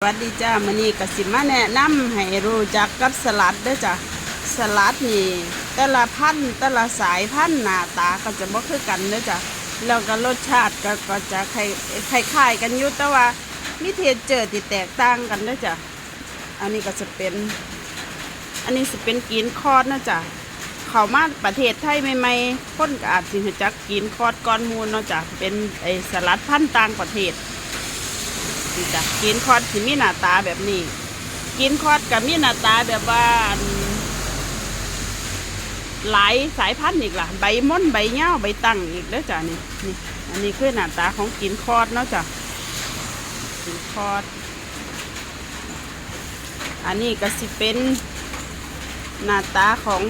สวัสดีจ้ามื้อนี้ก็สิมาแนะนำให้รู้จักกับสลัดเด้อจ้ะสลัดนี่แต่ละพันธุ์แต่ละสายพันธุ์หน้าตาก็จะบ่คือกันเด้อจ้ะแล้วก็รสชาติก็ก็จะคล้ายคล้ายๆกันอยู่แต่ว่ามีเทศเจอที่แตกต่างกันเด้อจ้ะอันนี้ก็จะเป็น อันนี้สิเป็นกินคอดนะจ้ะเข้ามาประเทศไทยใหม่ๆคนก็อาจสิรู้จักกินคอดก้อนมูลเนาะจ้ะเป็นไอสลัดพันธุ์ต่างประเทศ นี่จ้ะกินคอดสิมีหน้าตาแบบนี้ กินคอดกับมีหน้าตาแบบว่าหลายสายพันธุ์อีกล่ะ ใบม่อนใบเง่าใบตั้งอีกเด้อจ้ะนี่นี่ อันนี้คือหน้าตาของกินคอดเนาะจ้ะกินคอด อันนี้ก็สิเป็นหน้าตาของ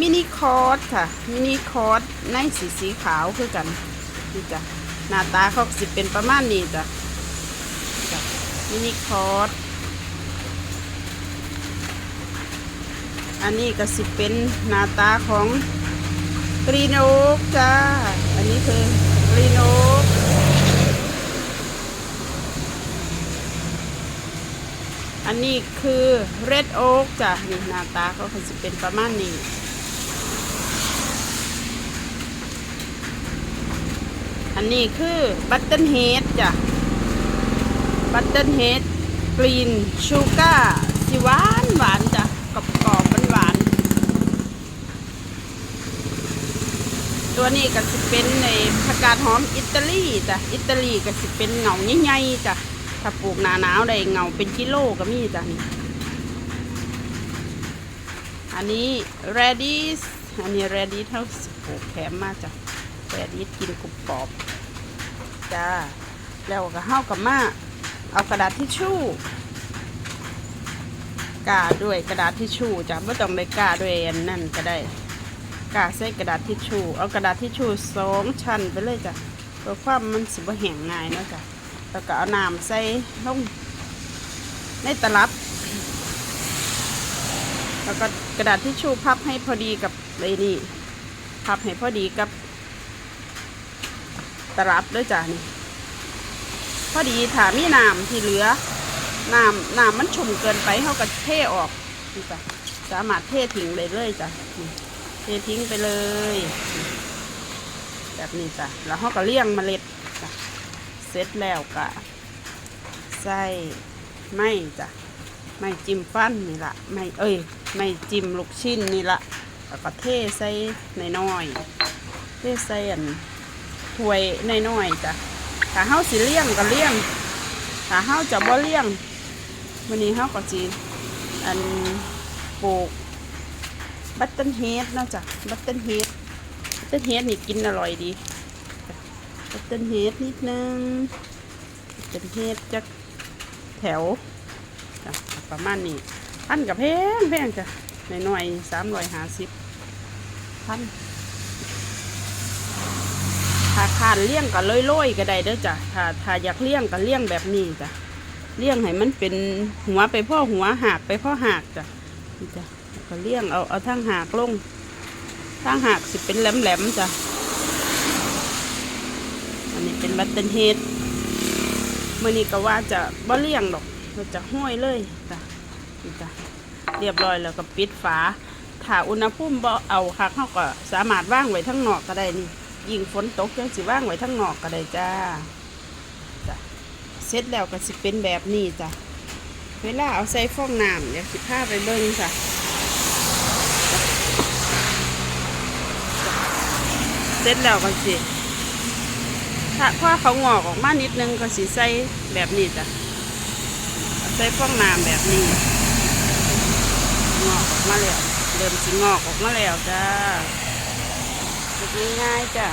มินิคอร์ดค่ะ มินิคอร์ดในสีสีขาวคือกันนี่จ้ะหน้าตาเขาสิเป็นประมาณนี้จ้ะ มินิคอร์สอันนี้ก็สิเป็นหน้าตาของกรีโนกจ้า อันนี้คือกรีโนกอันนี้คือเรดโอ๊กจ้ะนี่หน้าตาเขาก็สิเป็นประมาณนี้อันนี้คือบัตเทิลเฮดจ้ะ บัตเทิลเฮดกรีนชูการ์สิหวานหวานจ้ะกรอบกรอบหวานหวานตัวนี้ก็จะเป็นในผักกาดหอมอิตาลีจ้ะอิตาลีก็จะเป็นเงาใหญ่ๆจ้ะถ้าปลูกหนาหนาวได้เงาเป็นกิโลก็มีจ้ะนี่อันนี้ radish อันนี้ radish เท่าปลูกแถมมาจ้ะ radish กินกรุบกรอบจ้าแล้วก็เฮากับมา เอากระดาษทิชชู่กาด้วยกระดาษทิชชู่จ้ะไม่ต้องไปกาด้วยอันนั่นก็ได้กาใส่กระดาษทิชชู่เอากระดาษทิชชู่สองชั้นไปเลยจ้ะเพื่อความมันสิบ่แห้งง่ายเนาะจ้ะแล้วก็เอาน้ำใส่ลงในตลับ แล้วก็กระดาษทิชชู่พับให้พอดีกับไอ้นี่พับให้พอดีกับตลับด้วยจ้ะนี่ พอดีถ้ามีน้ำที่เหลือน้ำน้ำมันชุ่มเกินไปเขาก็เทออกนี่จ้ะสามารถเททิ้งเลยเลยจ้ะเททิ้งไปเลย แบบนี้จ้ะแล้วเขาก็เลี้ยงเมล็ดจ้ะเสร็จแล้วก็ใส่ไม่จ้ะไม่จิ้มฟันนี่ละไม่เอ้ย ไม่จิ้มลูกชิ้นนี่ละแล้วก็เทใส่น้อยๆเทใส่อันถ้วยน้อยๆจ้ะ ถ้าเฮาสิเลี้ยงก็เลี้ยงถ้าเฮาจะบ่เลี้ยงวันนี้เฮาก็สิอันปลูกบัตเทิลเฮดเนาะจ้ะบัตเทิลเฮดบัตเทิลเฮดนี่กินอร่อยดีบัตเทิลเฮดนิดนึงบัตเทิลเฮดจักแถวจ้ะประมาณนี้พันกับแพงแพงจ้ะหน่อยๆสามร้อยห้าสิบพัน ถ้าทานเลี้ยงก็โรยๆก็ได้เด้อจ้ะถ้าถ้าอยากเลี้ยงก็เลี้ยงแบบนี้จ้ะเลี้ยงให้มันเป็นหัวไปพ่อหัวหากไปพ่อหากจ้ะอีจ้ะแล้วก็เลี้ยงเอาเอาทั้งหากลงทั้งหากสิเป็นแหลมๆจ้ะอันนี้เป็นบัตเตนเฮดมื่อนี้ก็ว่าจะบ่เลี้ยงดอกเราจะห้อยเลยจ้ะอีจ้ะเรียบร้อยแล้วก็ปิดฝาถ้าอุณหภูมิบ่เอาคักเขาก็สามารถว่างไว้ทั้งนอกก็ได้นี่ ยิงฝนตกยังสิว่างไว้ทั้งนอกก็ได้จ้าจ้ะเสร็จแล้วก็สิเป็นแบบนี้จ้ะเวลาเอาใส่ฟองน้ำเดี๋ยวสิพาไปเบิ้งจ้ะเสร็จแล้วก็สิถ้าพอเขางอกออกมานิดนึงก็สิใส่แบบนี้จ้ะใส่ฟองน้ำแบบนี้ งอกออกมาแล้วเริ่มสิงอกออกมาแล้วจ้า ง่ายๆจ้ะ